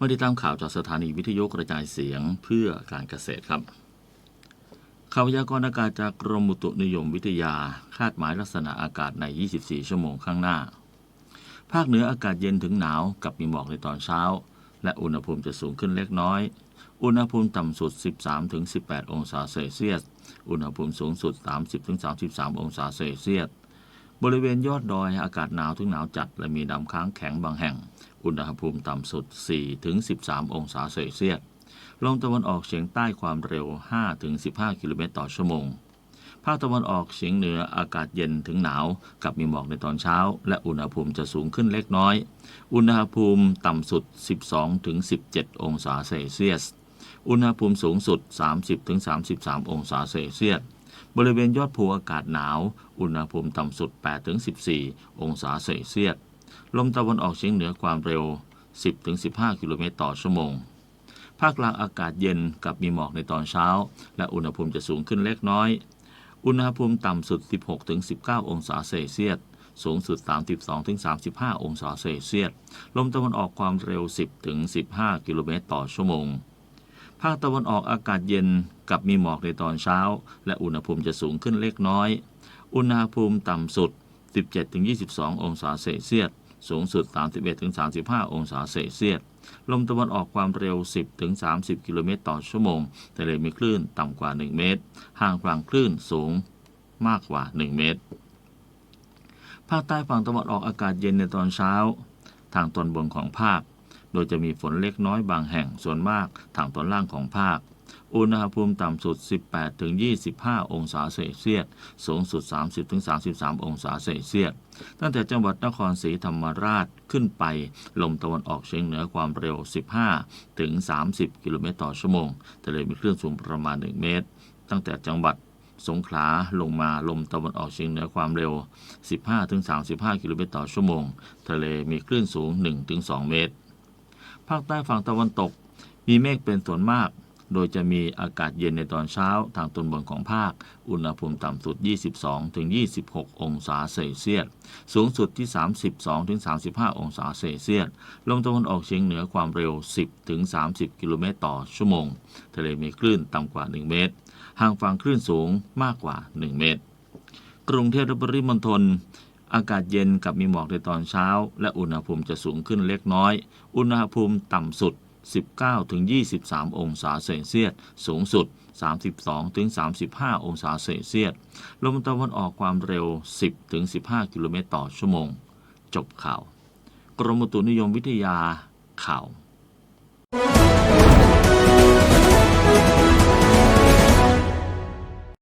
มาติดตามข่าวจากสถานีวิทยุกระจายเสียงเพื่อการเกษตรครับ ข่าวพยากรณ์อากาศจากกรมอุตุนิยมวิทยา คาดหมายลักษณะอากาศใน 24 ชั่วโมงข้างหน้า ภาคเหนืออากาศเย็นถึงหนาวกับมีหมอกในตอนเช้า และอุณหภูมิจะสูงขึ้นเล็กน้อย อุณหภูมิต่ำสุด 13-18 องศาเซลเซียส อุณหภูมิสูงสุด 30-33 องศาเซลเซียส บริเวณยอดดอยอากาศหนาวถึงหนาวจัดและมีน้ำค้างแข็งบางแห่ง อุณหภูมิต่ำสุด 4-13 องศาเซลเซียส ลมตะวันออกเฉียงใต้ความเร็ว 5-15 กิโลเมตรต่อชั่วโมง ภาคตะวันออกเฉียงเหนืออากาศเย็นถึงหนาว กับมีหมอกในตอนเช้า และอุณหภูมิจะสูงขึ้นเล็กน้อย อุณหภูมิต่ำสุด 12-17 องศาเซลเซียส อุณหภูมิสูงสุด 30-33 องศาเซลเซียสบริเวณยอดภูอากาศหนาว อุณหภูมิต่ำสุด 8-14 องศาเซลเซียส ลมตะวันออกเฉียงเหนือความเร็ว 10-15 กิโลเมตรต่อชั่วโมง ภาคกลางอากาศเย็นกับมีหมอกในตอนเช้า และอุณหภูมิจะสูงขึ้นเล็กน้อย อุณหภูมิต่ำสุด 16-19 องศาเซลเซียส สูงสุด 32-35 องศาเซลเซียส ลมตะวันออกความเร็ว 10-15 กิโลเมตรต่อชั่วโมง ภาคตะวันออกอากาศเย็นกับมีหมอกในตอนเช้า และอุณหภูมิจะสูงขึ้นเล็กน้อย อุณหภูมิต่ำสุด 17-22 องศาเซลเซียส สูงสุด 31-35 องศาเซลเซียส ลมตะวันออกความเร็ว 10-30 กิโลเมตรต่อชั่วโมง ทะเลมีคลื่นต่ำกว่า 1 เมตร ห่างฝั่งคลื่นสูงมากกว่า 1 เมตร ภาคใต้ฝั่งตะวันออกอากาศเย็นในตอนเช้า ทางตอนบนของภาค โดยจะมีฝนเล็กน้อยบางแห่งส่วนมากทางตอนล่างของภาค อุณหภูมิต่ำสุด 18-25 องศาเซลเซียส สูงสุด 30-33 องศาเซลเซียส ตั้งแต่จังหวัดนครศรีธรรมราชขึ้นไป ลมตะวันออกเฉียงเหนือความเร็ว 15ถึง30 กิโลเมตรต่อชั่วโมง ทะเลมีคลื่นสูงประมาณ 1 เมตร ตั้งแต่จังหวัดสงขลาลงมาลมตะวันออกเฉียงเหนือความเร็ว 15ถึง35 กิโลเมตรต่อชั่วโมง ทะเลมีคลื่นสูง1ถึง2เมตร ภาคใต้ฝั่งตะวันตก มีเมฆเป็นส่วนมาก โดยจะมีอากาศเย็นในตอนเช้าทางตอนบนของภาค อุณหภูมิต่ำสุด 22-26 องศาเซลเซียส สูงสุดที่ 32-35 องศาเซลเซียส ลมตะวันออกเฉียงเหนือความเร็ว 10-30 กิโลเมตรต่อชั่วโมง ทะเลมีคลื่นต่ำกว่า 1 เมตร ห่างฝั่งคลื่นสูงมากกว่า 1 เมตร กรุงเทพและปริมณฑลอากาศเย็นกับมีหมอกในตอนเช้า และอุณหภูมิจะสูงขึ้นเล็กน้อย อุณหภูมิต่ำสุด 19-23 องศาเซลเซียส สูงสุด 32-35 องศาเซลเซียส ลมตะวันออกความเร็ว 10-15 กิโลเมตรต่อชั่วโมง จบข่าว กรมอุตุนิยมวิทยาข่าว